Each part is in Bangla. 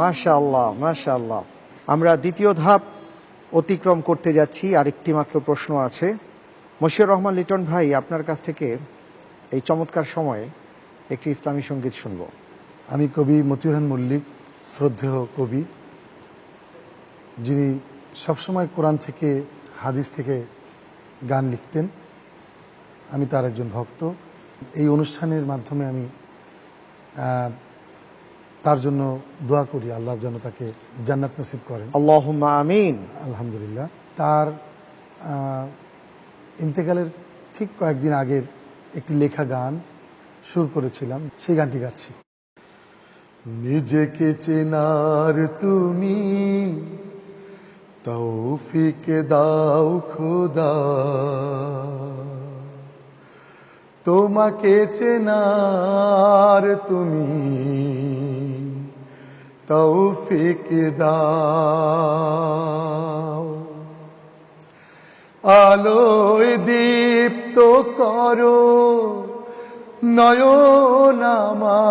মাশাআল্লাহ মাশাআল্লাহ। আমরা দ্বিতীয় ধাপ অতিক্রম করতে যাচ্ছি। আরেকটি মাত্র প্রশ্ন আছে। মশিউর রহমান লিটন ভাই, আপনার কাছ থেকে এই চমৎকার সময়ে একটি ইসলামী সংগীত শুনব। আমি কবি মতিউর মল্লিক, শ্রদ্ধেয় কবি, যিনি সবসময় কোরআন থেকে, হাদিস থেকে গান লিখতেন। আমি তার একজন ভক্ত। এই অনুষ্ঠানের মাধ্যমে আমি তার জন্য দোয়া করি আল্লাহর যেন তাকে জান্নাত নসিব করেন। আল্লাহুম্মা আমিন। আলহামদুলিল্লাহ। তার ইন্তেকালের ঠিক কয়েকদিন আগের একটি লেখা গান সুর করেছিলাম সেই গানটি গাচ্ছি। নিজেকে চেনার তুমি তৌফিক দাও খোদা। তোমাকে চেনার তুমি তৌফিক দাও। আলোয় দীপ্ত করো নয়ন আমার।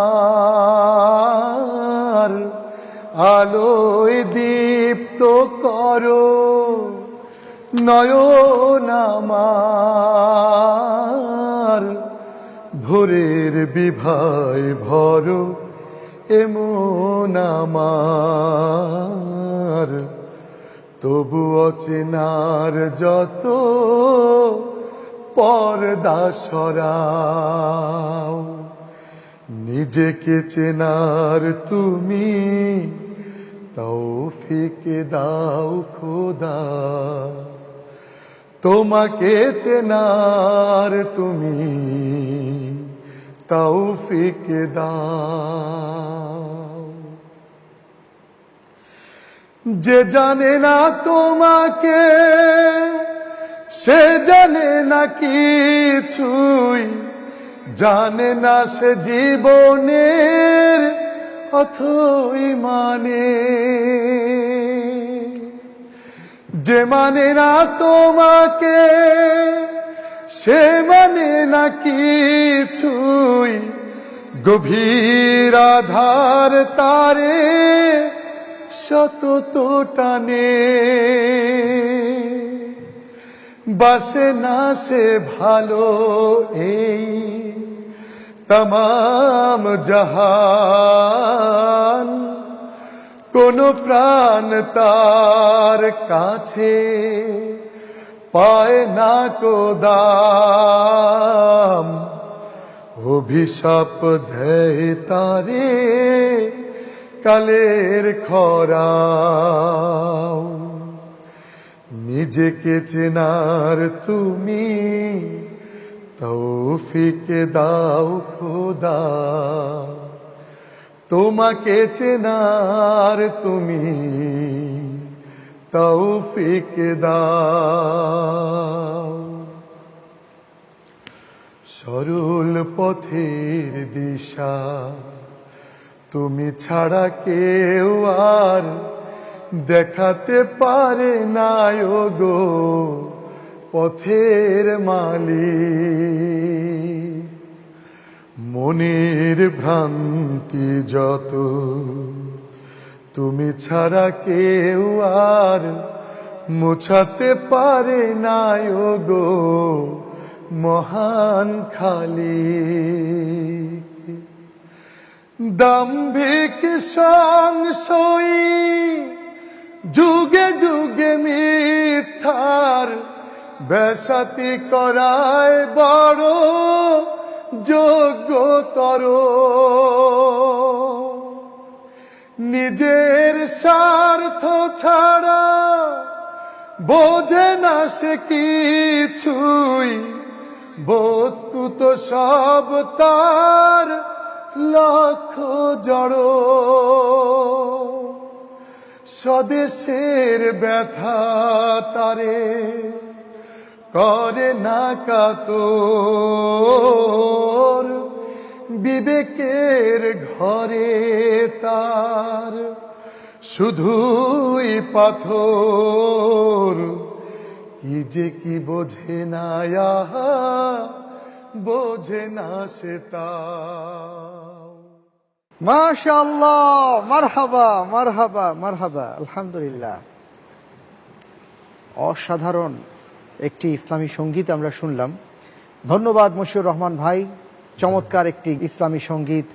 আলোয় দীপ্ত করো নয়ন আমার। ভোরের বিভায় ভরো এমন আমার। তবু অচেনার যত পর্দা সরাও, নিজেকে চেনার তুমি তাও তৌফিকে দাও খোদা। তোমাকে চেনার তুমি তৌফিকে দাও। যে জানে না তোমাকে, সে জানে না কিছুই। জানে না সে জীবনের অথই মানে। যে মানে না তোমাকে সে মানে না কিছুই গভীর আধার তারে শত টানে বাসে না সে ভালো এই তমাম জাহান। কোন প্রাণ তার কাছে পায় না কোদাম অভিশাপ দেয় তারে কালের খরাও। নিজেকে চেনার তুমি তৌফিকে দাও খোদা। তোমাকে চেনার তুমি তৌফিকে দাও। সরল পথের দিশা, তুমি ছাড়া কেউ আর দেখাতে পারে না গো পথের মালিক। মনের ভ্রান্তি যত তুমি ছাড়া কেউ আর মুছাতে পারে না গো মহান খালিক। দাম্ভিক সংশয়ী যুগে যুগে মিথ্যার বেসাতি করায় বড় যোগ্যতর। নিজের স্বার্থ ছাড়া বোঝে না সে কিছুই। বস্তুত সব তার লক্ষ জড়। স্বদেশের ব্যথা তারে করে না কাতর। বিবেকের ঘরে তার শুধুই পাথর। কি যে কি বোঝে না বোঝে না সে তা মাশাআল্লাহ, মারহাবা মারহাবা মারহাবা, আলহামদুলিল্লাহ। অসাধারণ একটি ইসলামী সংগীত আমরা শুনলাম। ধন্যবাদ মশিউর রহমান ভাই, চমৎকার একটি ইসলামী সংগীত।